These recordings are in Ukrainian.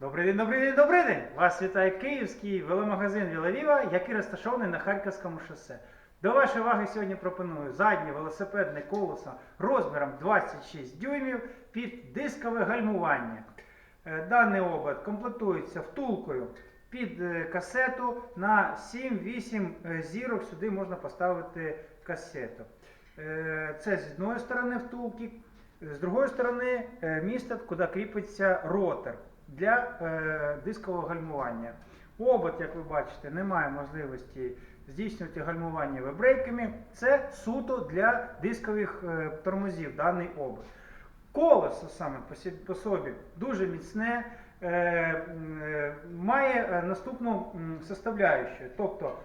Добрий день, добрий день, добрий день! Вас вітає київський веломагазин Вілавіва, який розташований на Харківському шосе. До вашої уваги сьогодні пропоную заднє велосипедне колесо розміром 26 дюймів під дискове гальмування. Е, Даний обод комплектується втулкою під е, касету на 7-8 е, зірок. Сюди можна поставити касету. Це з одної сторони втулки, з другої сторони місце, куди кріпиться ротор для е, дискового гальмування. Обод, як ви бачите, не має можливості здійснювати гальмування вебрейками. Це суто для дискових е, тормозів даний обод. Колесо саме по собі дуже міцне, е, е, має е, наступну м, составляючу, тобто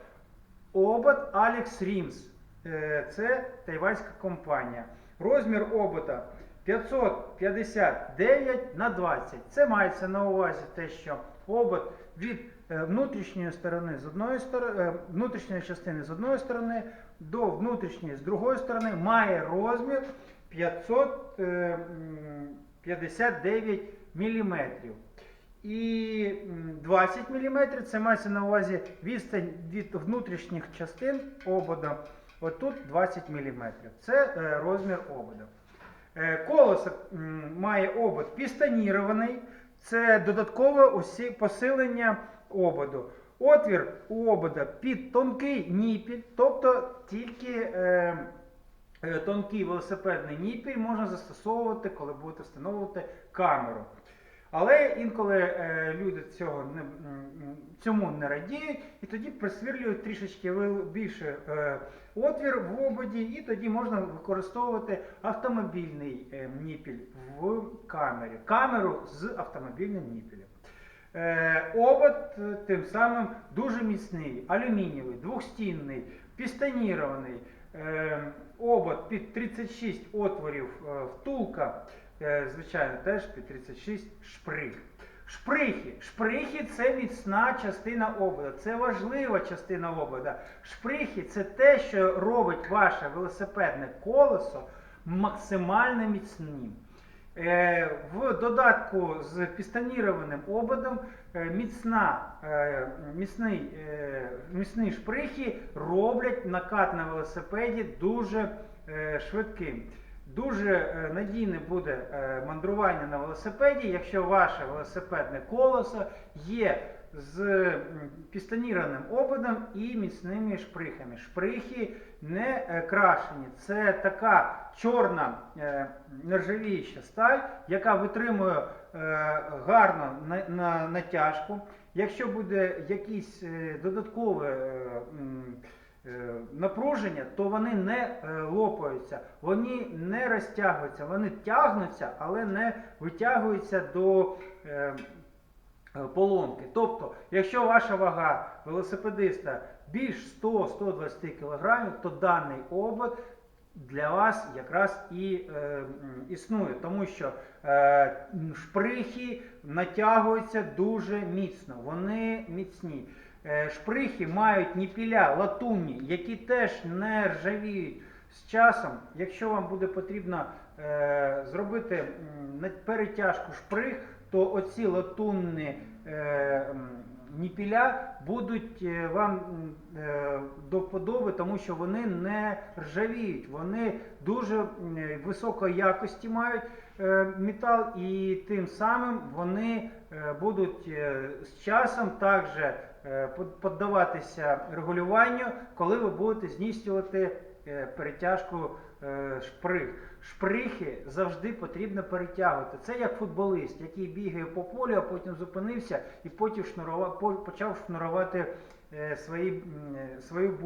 обод Alex Rims. Е, Це тайванська компанія. Розмір обота 559 на 20. Це мається на увазі те, що обод від е, внутрішньої сторони з одної сторони, внутрішньої частини з одної сторони до внутрішньої з другої сторони має розмір 559 мм. І 20 мм це мається на увазі відстань від внутрішніх частин обода. Отут 20 мм. Це е, розмір обода. Е, Колесо м, має обод пістанірований, Це додаткове усі посилення ободу. Отвір у обода під тонкий ніпіль, тобто тільки е, е, тонкий велосипедний ніпіль можна застосовувати, коли будете встановлювати камеру. Але інколи е, люди цього не, цьому не радіють, і тоді присвірлюють трішечки більше е, отвір в ободі, і тоді можна використовувати автомобільний е, ніпіль в камері. Камеру з автомобільним ніпілем. Обод тим самим дуже міцний, алюмінієвий, двохстінний, пістонірований. Е, обод під 36 отворів, втулка, звичайно, теж під 36 шприх. Шприхи. Шприхи це міцна частина обода, це важлива частина обода. Шприхи це те, що робить ваше велосипедне колесо максимально міцним. Е, В додатку з пістонірованим ободом е, міцна, е, міцний, е, міцні шприхи роблять накат на велосипеді дуже е, швидким. Дуже е, надійне буде е, мандрування на велосипеді, якщо ваше велосипедне колесо є з м, пістонірованим ободом і міцними шприхами. Шприхи не е, крашені. Це така чорна нержавіюча сталь, яка витримує гарно на, на натяжку. Якщо буде якісь е, е, напруження, то вони не е, лопаються, вони не розтягуються, вони тягнуться, але не витягуються до е, поломки. Тобто, якщо ваша вага велосипедиста більш 100-120 кг, то даний обод для вас якраз і е, існує, тому що е, шприхи натягуються дуже міцно, вони міцні. Е, шприхи мають ніпіля латунні, які теж не ржавіють. З часом, якщо вам буде потрібно е, зробити перетяжку шприх, то оці латунні е, ніпіля будуть е, вам е, до вподоби, тому що вони не ржавіють, вони дуже м, високої якості мають е, метал, і тим самим вони е, будуть е, з часом також е, под- піддаватися регулюванню, коли ви будете здійснювати е, перетяжку шприг. шприх. Шприхи завжди потрібно перетягувати. Це як футболист, який бігає по полю, а потім зупинився і потім шнурова, почав шнурувати е, свої, е, свою,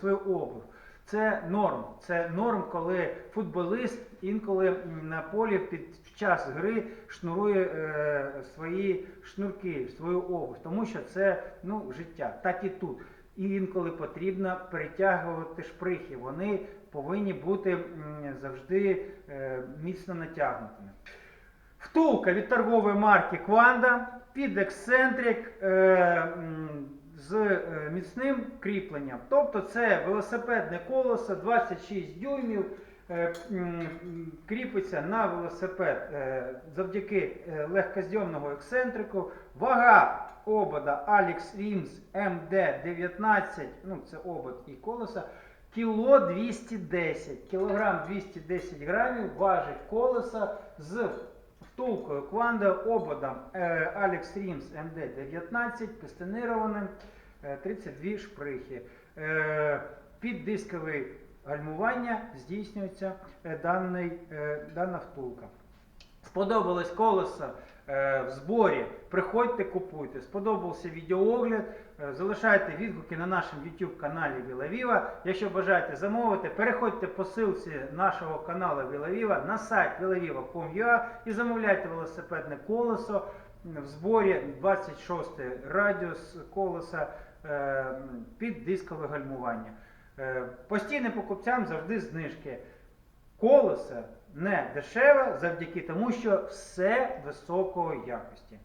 свою обув. Це норм. Це норм, коли футболіст інколи на полі під час гри шнурує е, свої шнурки, свою обув, тому що це ну, життя. Так і тут. І інколи потрібно перетягувати шприхи. Вони повинні бути завжди е, міцно натягнутими. Втулка від торгової марки Quanda під ексцентрик е, з е, міцним кріпленням. Тобто це велосипедне колесо 26 дюймів. е, кріпиться на велосипед е, завдяки легкозйомного ексцентрику. Вага обода Alex Rims MD19, ну це обод і колеса, кіло 210, кілограм 210 грамів важить колеса з втулкою Кванде ободом Алекс Рімс Rims MD19, пістонированим, е, 32 шприхи. Е, Під дискове гальмування здійснюється е, е, дана втулка. Сподобалось колесо е, в зборі. Приходьте, купуйте. Сподобався відеоогляд. е, Залишайте відгуки на нашому YouTube каналі Вілавіва. Якщо бажаєте замовити, переходьте по ссылці нашого каналу Вілавіва на сайт vilaviva.com.ua і замовляйте велосипедне колесо в зборі 26 радіус колеса е, під дискове гальмування. Е, Постійним покупцям завжди знижки. Колесо не дешеве завдяки тому, що все високої якості.